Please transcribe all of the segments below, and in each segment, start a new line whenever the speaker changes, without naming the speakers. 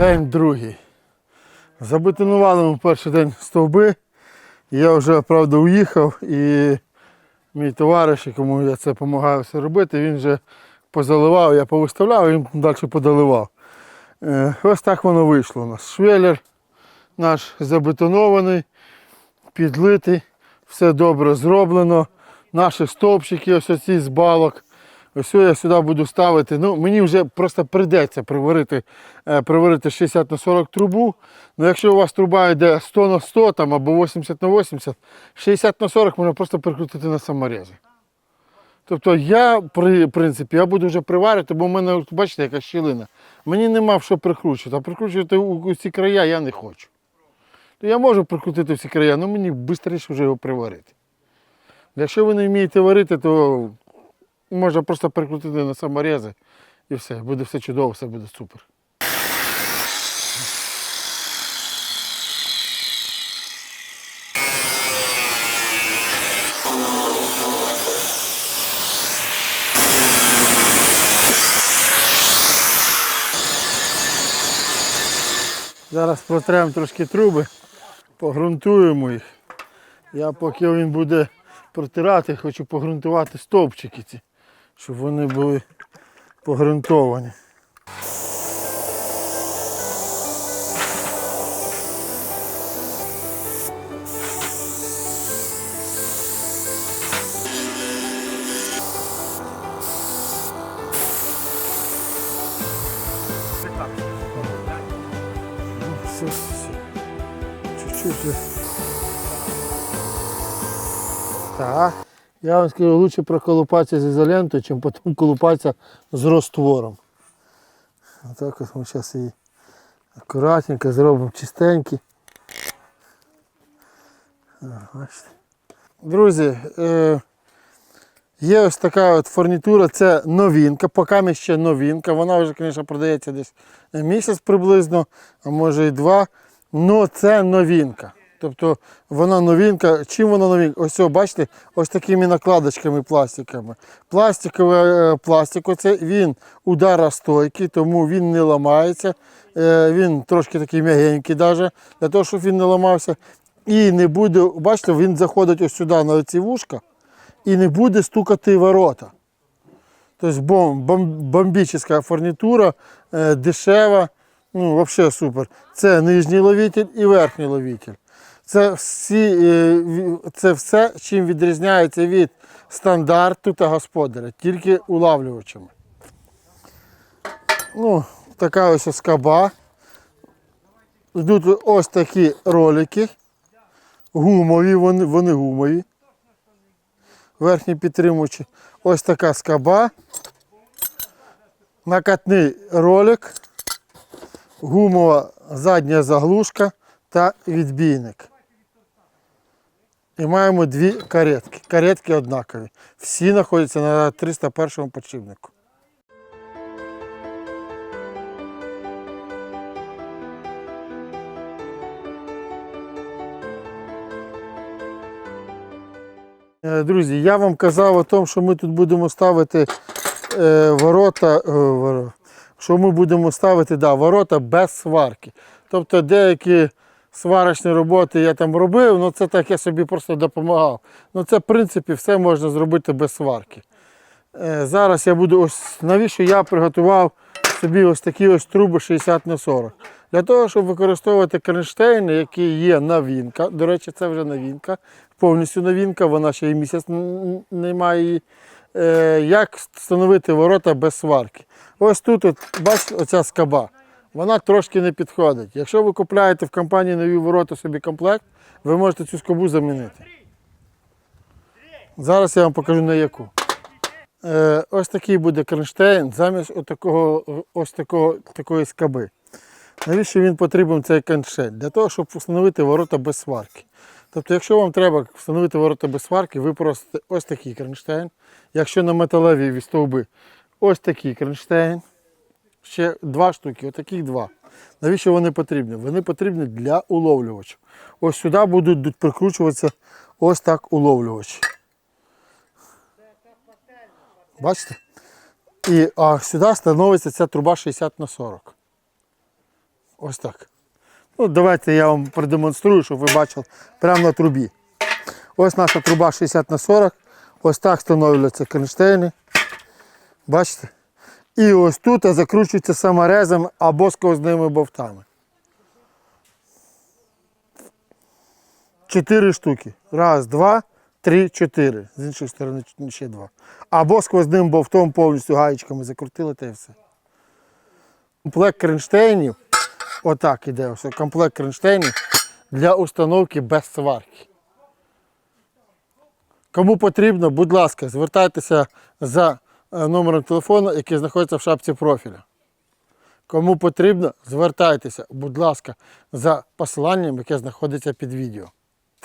День другий. Забетонували ми перший день стовби. Я вже, правда, уїхав і мій товариш, якому я це допомагаю все робити, він вже позаливав, я повиставляв, і далі подаливав. Е, Ось так воно вийшло у нас. Швеллер наш забетонований, підлитий, все добре зроблено. Наші стовпчики, ось оці з балок. Ось я сюди буду ставити. Ну, мені вже просто прийдеться приварити, е, приварити 60 на 40 трубу. Ну, якщо у вас труба йде 100 на 100 там, або 80 на 80, 60 на 40 можна просто прикрутити на саморези. Тобто я, при принципі, я буду вже приварити, бо в мене, бачите, яка щілина. Мені нема в що прикручувати, а прикручувати у, у края я не хочу. То я можу прикрутити всі края, але мені швидше вже його приварити. Якщо ви не вмієте варити, то можна просто прикрутити на саморези і все, буде все чудово, все буде супер. Зараз протремо трошки труби, погрунтуємо їх. Я поки він буде протирати, хочу погрунтувати стовпчики ці, щоб вони були погрунтовані. Так. Я вам скажу, лучше проколупатися з ізолентою, чим потім колупатися з роствором. Отак ось ми зараз її акуратненько зробимо чистенькі. Друзі, е, є ось така от фурнітура, це новинка, поки ще новинка. Вона вже, звісно, продається десь місяць приблизно, а може і два. але це новинка. Тобто вона новинка. Чим вона новинка? Ось, бачите, ось такими накладочками пластиками. Пластиковий е, пластик, оце, він ударостойкий, тому він не ламається. Е, Він трошки такий м'ягенький, даже, для того, щоб він не ламався. І не буде, бачите, він заходить ось сюди на ці вушка і не буде стукати ворота. Тобто бом, бом, бомбічна фурнітура, е, дешева, ну, взагалі супер. Це нижній ловитель і верхній ловитель. Це, всі, е, це все, чим відрізняється від стандарту та господаря, тільки улавлювачами. Ну, така ось скаба. Йдуть ось такі ролики. Гумові, вони, вони гумові. Верхні підтримувачі. Ось така скаба. Накатний ролик, гумова задня заглушка та відбійник. І маємо дві каретки. Каретки однакові. Всі знаходяться на 301 подшипнику. Е, Друзі, я вам казав о тому, що ми тут будемо ставити е, ворота, е, що ми будемо ставити да, ворота без сварки. Тобто деякі сварочні роботи я там робив, ну це так я собі просто допомагав. Ну це в принципі все можна зробити без сварки. Е, зараз я буду ось навіщо я приготував собі ось такі ось труби 60 на 40. Для того, щоб використовувати кронштейни, які є новинка. До речі, це вже новинка, повністю новинка, вона ще й місяць не має її. Е, Як встановити ворота без сварки? Ось тут, от, бачите, оця скаба. Вона трошки не підходить. Якщо ви купляєте в компанії нові ворота собі комплект, ви можете цю скобу замінити. Зараз я вам покажу на яку. Е, ось такий буде кронштейн замість отакого, ось такого, такої скаби. Навіщо він потрібен цей кронштейн? Для того, щоб встановити ворота без сварки. Тобто, якщо вам треба встановити ворота без сварки, ви просите ось такий кронштейн. Якщо на металеві стовби, ось такий кронштейн. Ще два штуки, отаких два. Навіщо вони потрібні? Вони потрібні для уловлювачів. Ось сюди будуть прикручуватися ось так уловлювачі. Бачите? І а сюди становиться ця труба 60 на 40. Ось так. Ну, давайте я вам продемонструю, щоб ви бачили прямо на трубі. Ось наша труба 60 на 40. Ось так встановлюються кронштейни. Бачите? І ось тут закручується саморезом або сквозними бовтами. Чотири штуки. Раз, два, три, чотири. З іншої сторони ще два. Або сквозним бовтом повністю гаєчками закрутили та і все. Комплект кронштейнів. Отак іде. Ось комплект кронштейнів для установки без сварки. Кому потрібно, будь ласка, звертайтеся за номером телефону, який знаходиться в шапці профіля. Кому потрібно, звертайтеся, будь ласка, за посиланням, яке знаходиться під відео.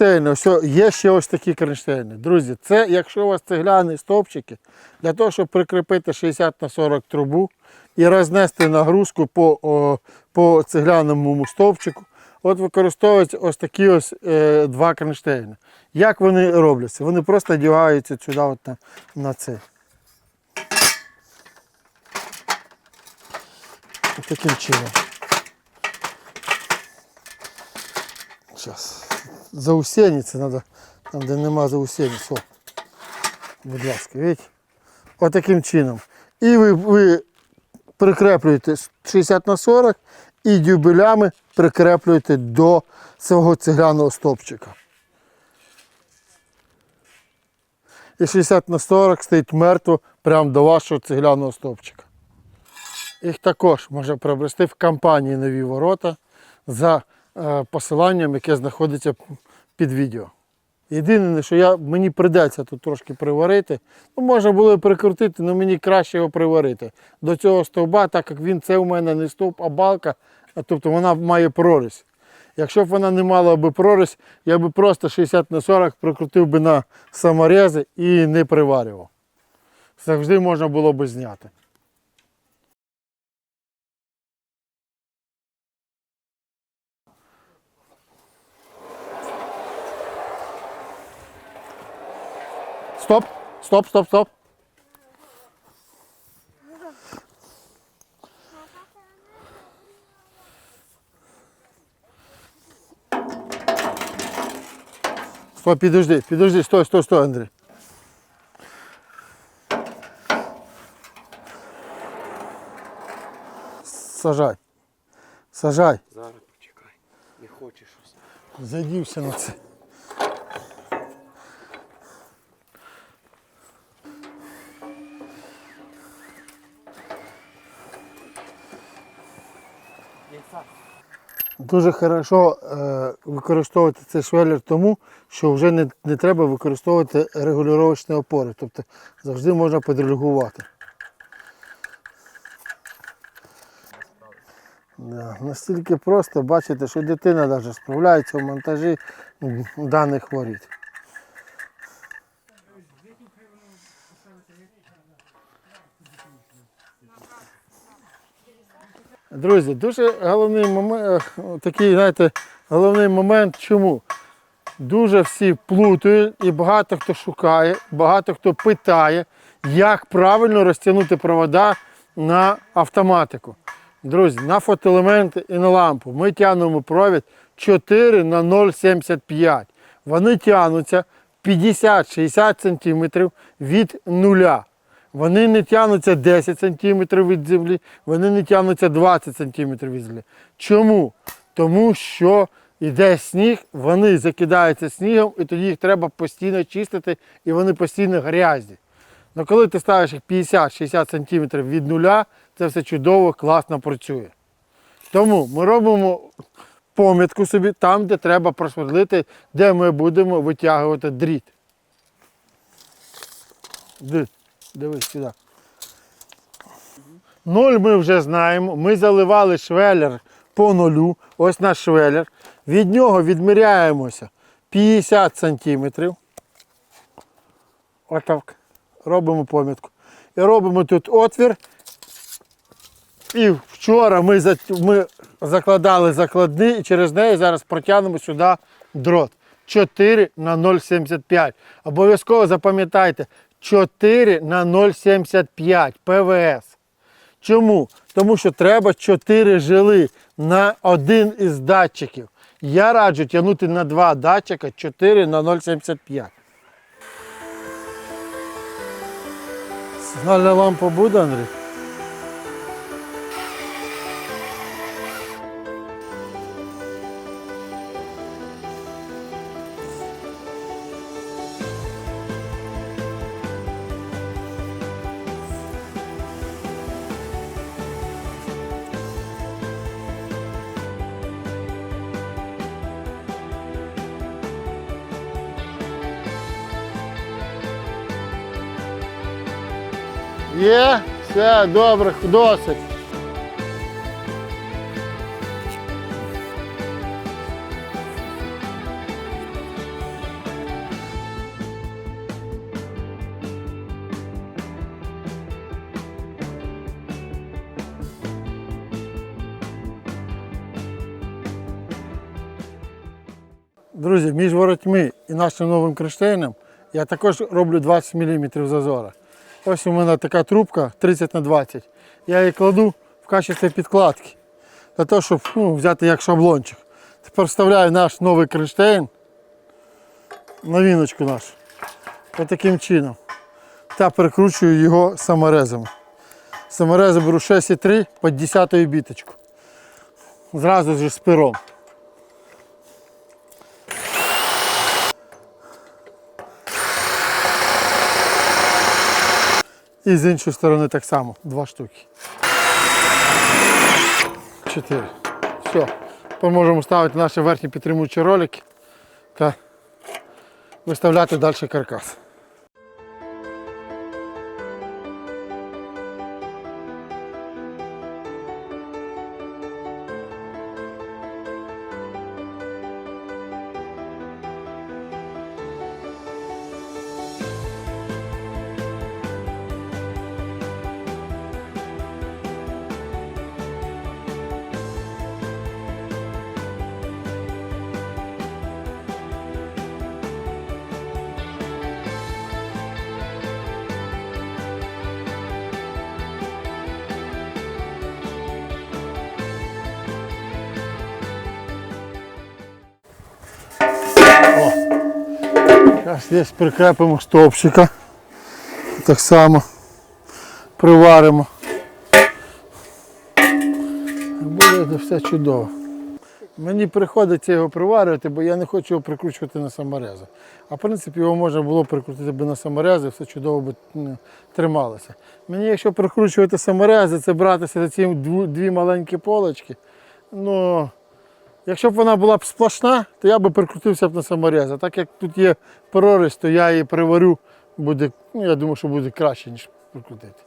Ось є ще ось такі кронштейни. Друзі, це якщо у вас цегляні стовпчики, для того, щоб прикріпити 60 на 40 трубу і рознести нагрузку по, о, по цегляному стовпчику, от використовуються ось такі ось е, два кронштейни. Як вони робляться? Вони просто одягаються сюди от на, на це. Ось таким чином. Зараз. Заусениці треба, там де нема заусениць. О. Будь ласка, видите? Ось таким чином. І ви, ви прикреплюєте 60 на 40 і дюбелями прикреплюєте до цього цегляного стовпчика. І 60 на 40 стоїть мертво прямо до вашого цегляного стовпчика. Їх також можна приобрести в компанії нові ворота за е, посиланням, яке знаходиться під відео. Єдине, що я, мені придеться тут трошки приварити. Ну, можна було прикрутити, але мені краще його приварити до цього стовба, так як він це у мене не стовп, а балка, тобто вона має прорізь. Якщо б вона не мала би прорізь, я би просто 60 на 40 прикрутив би на саморези і не приварював. Завжди можна було би зняти. Стоп, стоп, стоп, стоп. Стой, підожди, підожди, стой, стой, стой, Андрій. Сажай. Сажай.
Зараз почекай. Не хочеш щось.
Задівся на це. Дуже хорошо е, використовувати цей швеллер тому, що вже не, не треба використовувати регулювачні опори. Тобто завжди можна підрегулювати. Да, настільки просто, бачите, що дитина навіть справляється в монтажі даних воріт. Друзі, дуже головний момент, такий, знаєте, головний момент, чому? Дуже всі плутають і багато хто шукає, багато хто питає, як правильно розтягнути провода на автоматику. Друзі, на фотоелементи і на лампу ми тягнемо провід 4 на 0,75. Вони тягнуться 50-60 см від нуля. Вони не тягнуться 10 см від землі, вони не тягнуться 20 см від землі. Чому? Тому що йде сніг, вони закидаються снігом, і тоді їх треба постійно чистити, і вони постійно грязні. Але коли ти ставиш їх 50-60 см від нуля, це все чудово, класно працює. Тому ми робимо помітку собі там, де треба просверлити, де ми будемо витягувати дріт. Ди- Дивись сюди. Ноль ми вже знаємо. Ми заливали швеллер по нулю. Ось наш швеллер. Від нього відміряємося 50 сантиметрів. Отак. Робимо помітку. І робимо тут отвір. І вчора ми, за- ми закладали закладний і через неї зараз протягнемо сюди дрот. 4 на 0,75. Обов'язково запам'ятайте 4 на 0,75 ПВС. Чому? Тому що треба 4 жили на один із датчиків. Я раджу тягнути на два датчика 4 на 0,75. Сигнальна лампа буде, Андрій? Є, все, добре, досить. Друзі, між воротьми і нашим новим криштейном я також роблю 20 мм зазора. Ось у мене така трубка 30 на 20. Я її кладу в качестві підкладки. Для того, щоб ну, взяти як шаблончик. Тепер вставляю наш новий криштейн на віночку нашу. Ось таким чином. Та перекручую його саморезами. Саморези беру 6,3 під 10 біточку. Зразу ж з пером. І з іншої сторони так само. Два штуки. Чотири. Все. Тепер можемо ставити наші верхні підтримуючі ролики та виставляти далі каркас. Зараз десь прикрепимо стовпчика. Так само приваримо. Буде все чудово. Мені приходиться його приварювати, бо я не хочу його прикручувати на саморези. А в принципі його можна було прикрутити би на саморези, все чудово м, трималося. Мені, якщо прикручувати саморези, це братися за ці дві маленькі полочки. Ну, Якщо б вона була б сплошна, то я би прикрутився б на саморез. А так як тут є проріз, то я її приварю, буде, ну я думаю, що буде краще, ніж прикрутити.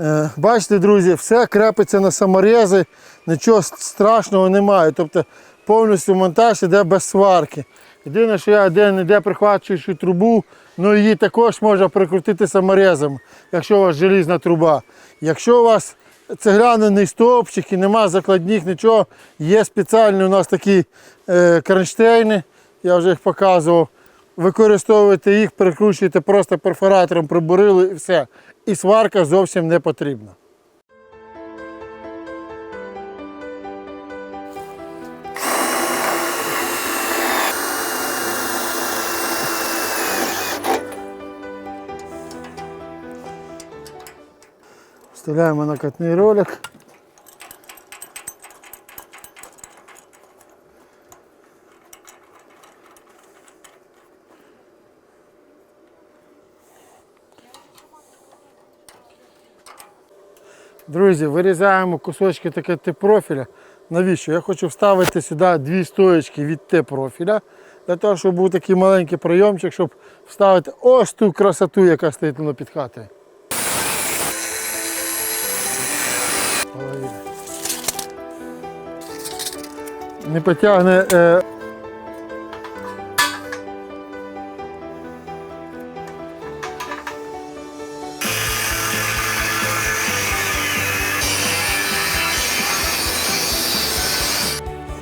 Е, Бачите, друзі, все крепиться на саморези, нічого страшного немає. Тобто повністю монтаж іде без сварки. Єдине, що я де-не-де прихвачуючи трубу, ну її також можна прикрутити саморезом, якщо у вас желізна труба. Якщо у вас цегляний стовпчик і нема закладних, нічого, є спеціальні у нас такі е, кронштейни, я вже їх показував. Використовуєте їх, прикручуєте просто перфоратором, прибурили і все. І сварка зовсім не потрібна. Вставляємо накатний ролик. Друзі, вирізаємо кусочки таке Т-профіля. Навіщо? Я хочу вставити сюди дві стоечки від Т-профіля, для того, щоб був такий маленький прийомчик, щоб вставити ось ту красоту, яка стоїть воно під хатою. Не потягне. Е...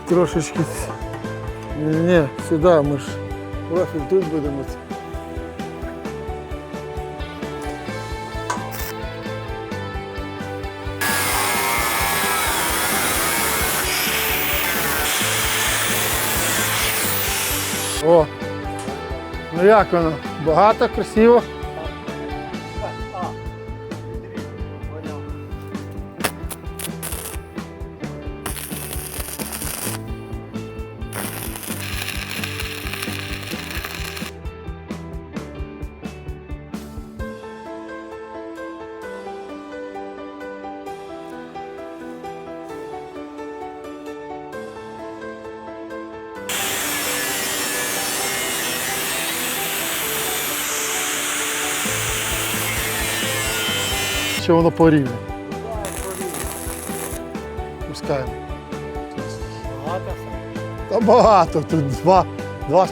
Трошечки. Ні, сюди ми ж профіль тут будемо. О. Ну як воно? Багато, красиво. Що воно по рівню. Пускаємо.
Багато.
Та багато, тут два, два,